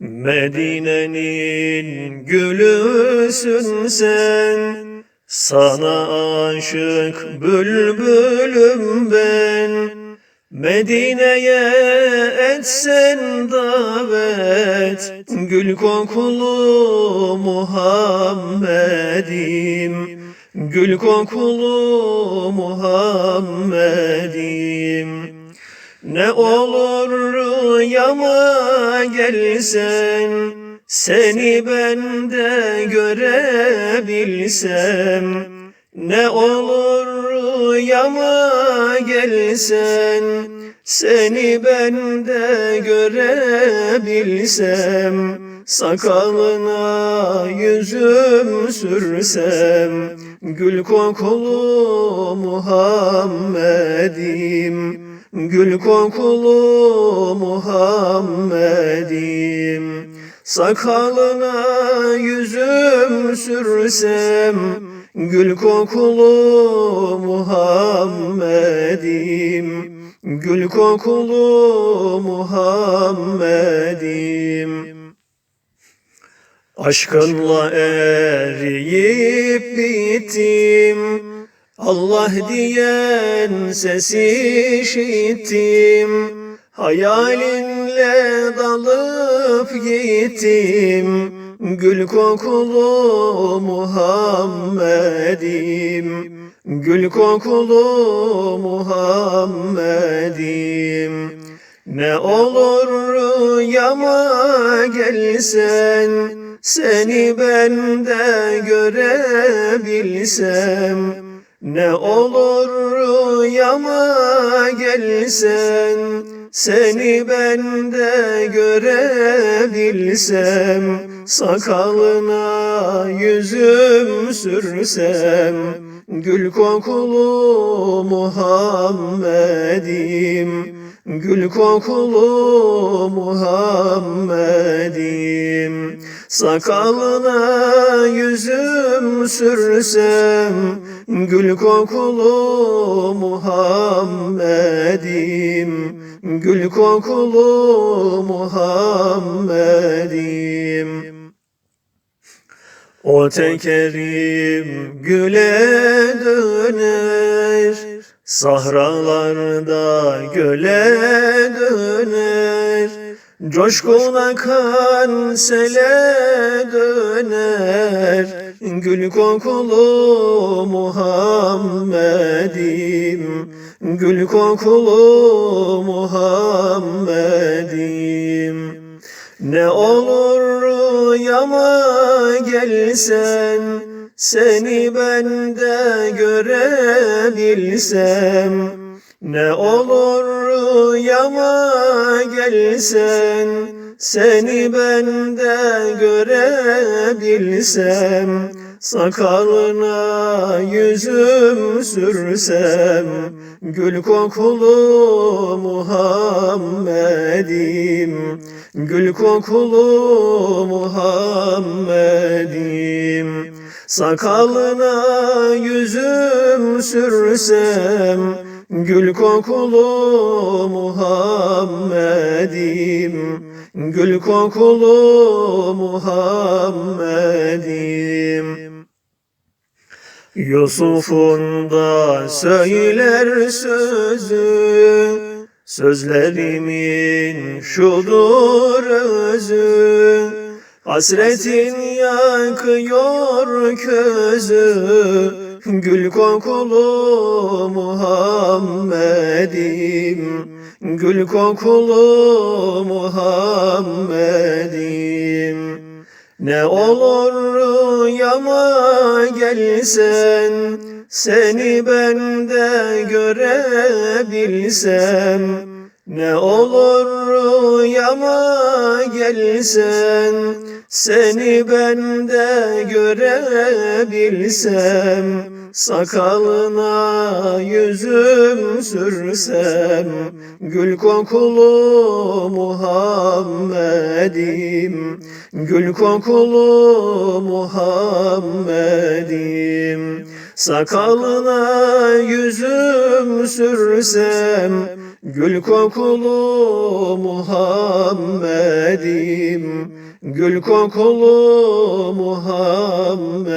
Medine'nin gülüsün sen. Sana aşık bülbülüm ben. Medine'ye etsen davet Gül kokulu Muhammed'im. Gül kokulu Muhammed'im. Ne olur yama gelsen Seni ben de görebilsem Ne olur yama gelsen Seni ben de görebilsem Sakalına yüzüm sürsem Gül kokulu Muhammed'im Gül kokulu Muhammed'im. Sakalına yüzüm sürsem Gül kokulu Muhammed'im. Gül kokulu Muhammed'im. Aşkınla eriyip bittim Allah diyen sesi işittim. Hayalinle dalıp gittim. Gül kokulu Muhammed'im. Gül kokulu Muhammed'im. Ne olur yama gelsen Seni ben de görebilsem ne olur yama gelsen Seni ben de görebilsem Sakalına yüzüm sürsem Gül kokulu Muhammed'im Gül kokulu Muhammed'im. Sakalına yüzüm sürsem Gül kokulu Muhammed'im. Gül kokulu Muhammed'im. O tekerim güle döner Sahralarda göle döner Coşkun akan sele döner Gül kokulu Muhammed'im. Gül kokulu Muhammed'im. Ne olur yama gelsen Seni ben de görebilsem Ne olur yama gelsen Seni ben de görebilsem Sakalına yüzüm sürsem Gül kokulu Muhammed'im Gül kokulu Muhammed'im. Sakalına yüzüm sürsem Gül kokulu Muhammed'im. Gül kokulu Muhammed'im. Yusuf'un da söyler sözü Sözlerimin şudur özü. Hasretin yakıyor közü Gül kokulu Muhammed'im. Gül kokulu Muhammed'im. Ne olur yama gelsen Seni ben de görebilsem Ne olur yama gelsen Seni ben de görebilsem Sakalına yüzüm sürsem Gül kokulu Muhammed'im Gül kokulu Muhammed'im. Sakalına yüzüm sürsem Gül kokulu Muhammed'im. Gül kokulu Muhammed'im